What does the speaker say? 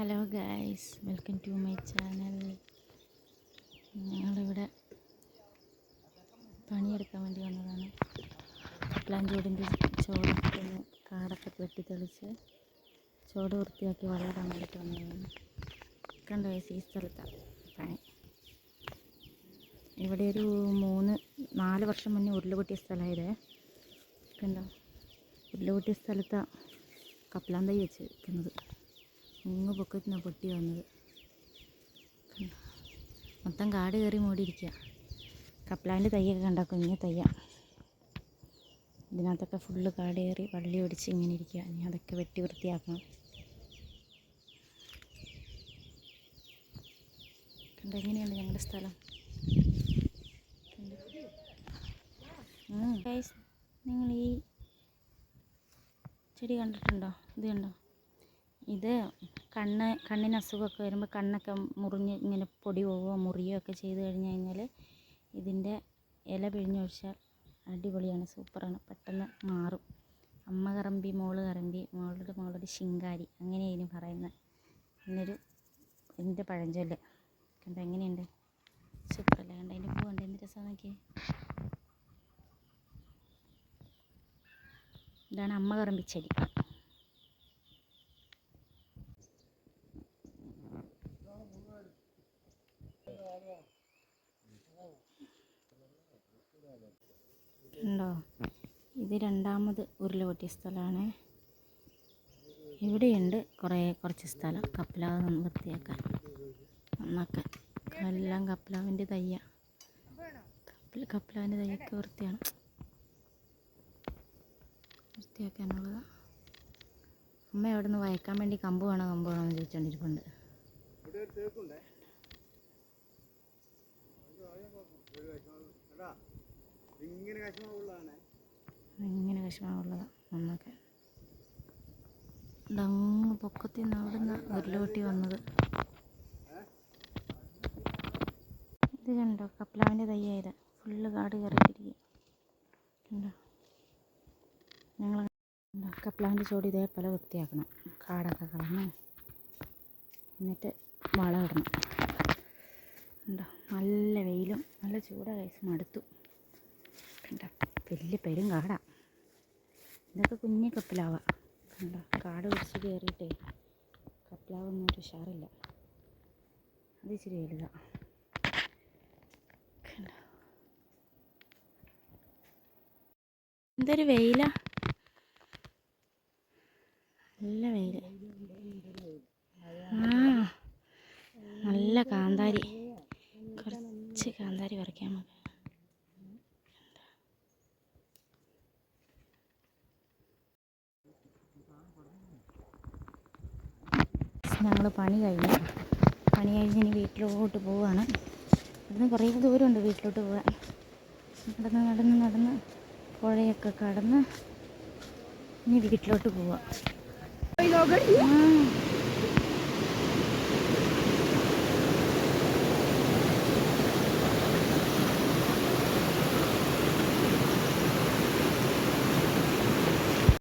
Hello guys welcome to my channel. ഞങ്ങളിവിടെ പണിയെടുക്കാൻ വേണ്ടി വന്നതാണ്. പ്ലാൻ ചോടിന്റെ ചോടൊക്കെ കാടൊക്കെ വെട്ടി തെളിച്ച് ചോട് വൃത്തിയാക്കി വളരാൻ വേണ്ടിയിട്ട് വന്നതാണ്. കണ്ടോ വയസ്സ് ഈ സ്ഥലത്താണ് പണി. ഇവിടെ ഒരു മൂന്ന് നാല് വർഷം മുന്നേ ഉരുളുപൊട്ടിയ സ്ഥലമായത്. കണ്ടോ? ഉരുളുപൊട്ടിയ സ്ഥലത്താണ് കപ്ലാൻ തൈ വെച്ച് വെക്കുന്നത് മൂന്ന് പൊക്കത്തിന് പൊട്ടി വന്നത്? മൊത്തം കാട് കയറി മൂടിയിരിക്കുക കപ്ലാന്റെ തയ്യൊക്കെ കണ്ട കുഞ്ഞ് തയ്യ. ഇതിനകത്തൊക്കെ ഫുള്ള് കാട് കയറി വള്ളി ഒടിച്ച് ഇങ്ങനെ ഇരിക്കുക ഇനി അതൊക്കെ വെട്ടി വൃത്തിയാക്കണം. കണ്ടോ എങ്ങനെയുണ്ട് ഞങ്ങളുടെ സ്ഥലം. നിങ്ങൾ ഈ ചെടി കണ്ടിട്ടുണ്ടോ? ഇത് കണ്ടോ? ഇത് കണ്ണ് കണ്ണിന് അസുഖമൊക്കെ വരുമ്പോൾ കണ്ണൊക്കെ മുറിഞ്ഞ് ഇങ്ങനെ പൊടി പോവുകയോ മുറിയോ ഒക്കെ ചെയ്ത് കഴിഞ്ഞ് കഴിഞ്ഞാൽ ഇതിന്റെ ഇല പിഴിഞ്ഞൊഴിച്ചാൽ അടിപൊളിയാണ് സൂപ്പറാണ് പെട്ടെന്ന് മാറും. അമ്മ കറമ്പി മോൾ കറമ്പി മോളുടെ മോളൊരു ശിങ്കാരി അങ്ങനെയായിരുന്നു പറയുന്നത്. എന്നൊരു എന്റെ പഴഞ്ചൊല്ല്. കണ്ടോ എങ്ങനെയുണ്ട്? സൂപ്പറല്ലേ? കണ്ടോ അതിന്റെ പൂ കണ്ടോ? എന്ത് രസമാണ് നോക്കിയേ? ഇതാണ് അമ്മ കറമ്പി ചെടി. ഉണ്ടോ ഇത് രണ്ടാമത് ഉരുള പൊട്ടിയ സ്ഥലമാണ്. ഇവിടെയുണ്ട് കുറേ കുറച്ച് സ്ഥലം. കപ്പലാവ് വൃത്തിയാക്കാൻ. നന്നാക്കാൻ. എല്ലാം കപ്പലാവിന്റെ തയ്യ. കപ്പൽ കപ്പലാവിന്റെ തയ്യൊക്കെ വൃത്തിയാണ്. വൃത്തിയാക്കാനുള്ളത്. അമ്മ അവിടെ നിന്ന് വയക്കാൻ വേണ്ടി കമ്പ് വേണോ കമ്പ് വേണോ എന്ന് ചോദിച്ചുകൊണ്ടിരിപ്പുണ്ട് ഇങ്ങനെ വിഷമമുള്ളതാണ് നന്നൊക്കെ ഇതങ്ങ് പൊക്കത്തിൽ നിന്ന് അവിടെ നിന്ന് ഉരുളോട്ടി വന്നത്. ഇത് കണ്ടോ? കപ്ലാവിന്റെ തയ്യായത്. ഫുള്ള് കാട് കയറിയിട്ടിരിക്കുക കണ്ടോ? ഞങ്ങൾ കപ്ലാവിന്റെ ചോട് ഇതേപോലെ വൃത്തിയാക്കണം. കാടൊക്കെ കളഞ്ഞ് എന്നിട്ട് വളം ഇടണം. കണ്ടോ? നല്ല വെയിലും നല്ല ചൂട കഴിച്ച് മടുത്തു. വലിയ പെരും കാടാ. ഇതൊക്കെ കുഞ്ഞു കപ്പലാവ. കണ്ടോ? കാട് പിടിച്ച് കയറിയിട്ടേ കപ്പിലാവൊന്നും ഒരു ഉഷാറില്ല. അത് ഇച്ചിരി വലുതാ. കണ്ടോ? എന്തൊരു വെയില. നല്ല വെയിൽ. ആ നല്ല കാന്താരി. കുറച്ച് കാന്താരി പറിക്കാൻ നമുക്ക്. ഞങ്ങൾ പണി കഴിഞ്ഞു. പണി കഴിഞ്ഞ് ഇനി വീട്ടിലോട്ട് പോവാണ്. ഇവിടുന്ന് കുറേ ദൂരമുണ്ട് വീട്ടിലോട്ട് പോകാൻ നടന്ന് നടന്ന് നടന്ന് പുഴയൊക്കെ കടന്ന് ഇനി വീട്ടിലോട്ട് പോവാം.